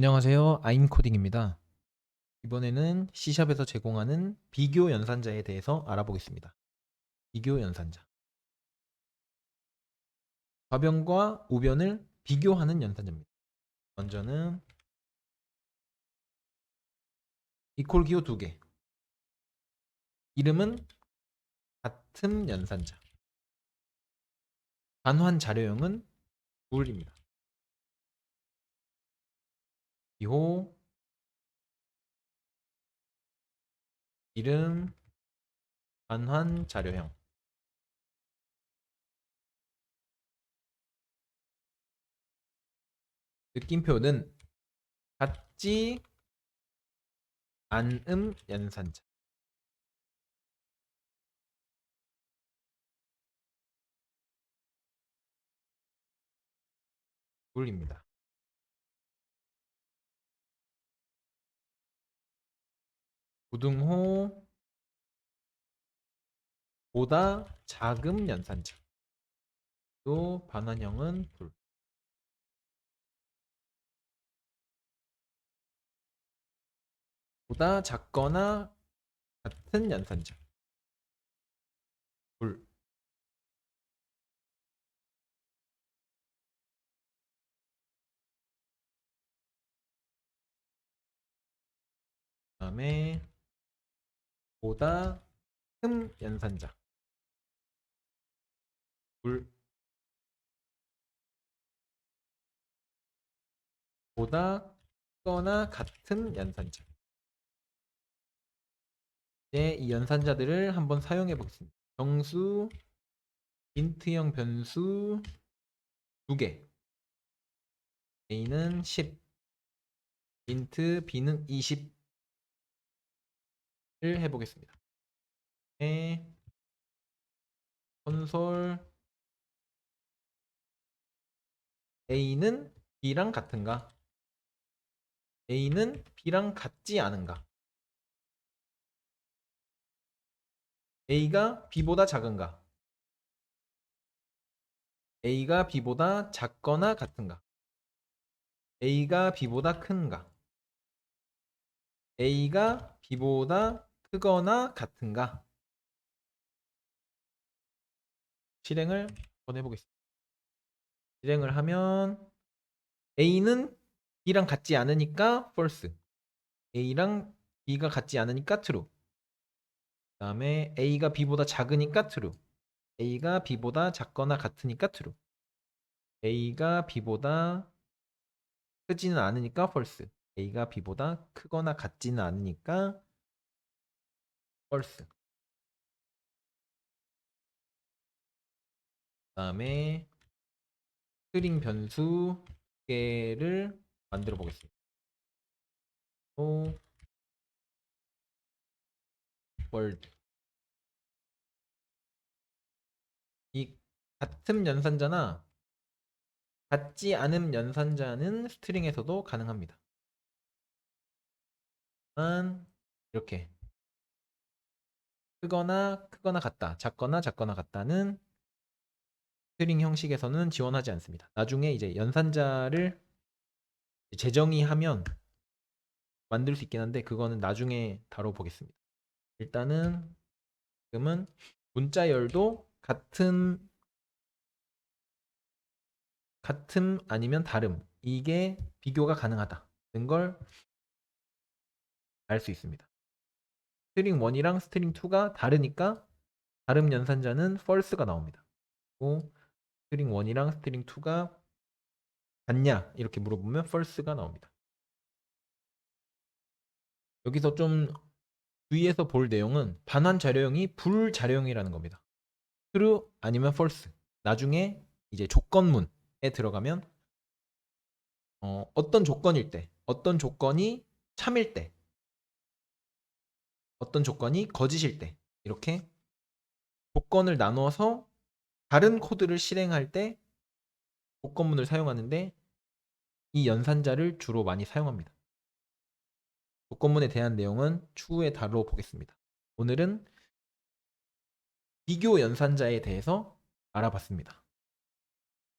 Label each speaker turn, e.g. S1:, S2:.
S1: 안녕하세요. 아임코딩입니다. 이번에는 C샵에서 제공하는 비교 연산자에 대해서 알아보겠습니다. 비교 연산자. 좌변과 우변을 비교하는 연산자입니다. 먼저는 이퀄 기호 두 개. 이름은 같은 연산자. 반환 자료형은 둘입니다. 기호 이름 반환 자료형 느낌표는 같지 않음 연산자 둘입니다. 고등호 보다 작음 연산자 또 반환형은 둘 보다 작거나 같은 연산자 둘 그다음에 보다 큰 연산자 둘 보다 크거나 같은 연산자 이제 이 연산자들을 한번 사용해 보겠습니다. 정수, 인트형 변수 두 개. A는 10, 인트 B는 20을 해보겠습니다. 네. 콘솔 A는 B랑 같은가? A는 B랑 같지 않은가? A가 B보다 작은가? A가 B보다 작거나 같은가? A가 B보다 큰가? A가 B보다 크거나 같은가? 실행을 한번 해보겠습니다. 실행을 하면 A는 B랑 같지 않으니까 false. A랑 B가 같지 않으니까 true. 그 다음에 A가 B보다 작으니까 true. A가 B보다 작거나 같으니까 true. A가 B보다 크지는 않으니까 false. A가 B보다 크거나 같지는 않으니까 false. 그 다음에 스트링 변수 두 개를 만들어 보겠습니다. 또 월드 이 같은 연산자나 같지 않은 연산자는 스트링에서도 가능합니다. 만 이렇게 크거나 크거나 같다, 작거나 작거나 같다는 스트링 형식에서는 지원하지 않습니다. 나중에 이제 연산자를 재정의하면 만들 수 있긴 한데 그거는 나중에 다뤄보겠습니다. 일단은 지금은 문자열도 같은 같음 아니면 다름 이게 비교가 가능하다는 걸 알 수 있습니다. 스트링 1이랑 스트링 2가 다르니까 다름 연산자는 false가 나옵니다. 그리고 스트링 1이랑 스트링 2가 같냐 이렇게 물어보면 false가 나옵니다. 여기서 좀 주의해서 볼 내용은 반환 자료형이 불 자료형이라는 겁니다. true 아니면 false. 나중에 이제 조건문에 들어가면 어, 어떤 조건일 때, 어떤 조건이 참일 때, 어떤 조건이 거짓일 때 이렇게 조건을 나누어서 다른 코드를 실행할 때 조건문을 사용하는데 이 연산자를 주로 많이 사용합니다. 조건문에 대한 내용은 추후에 다뤄 보겠습니다. 오늘은 비교 연산자에 대해서 알아봤습니다.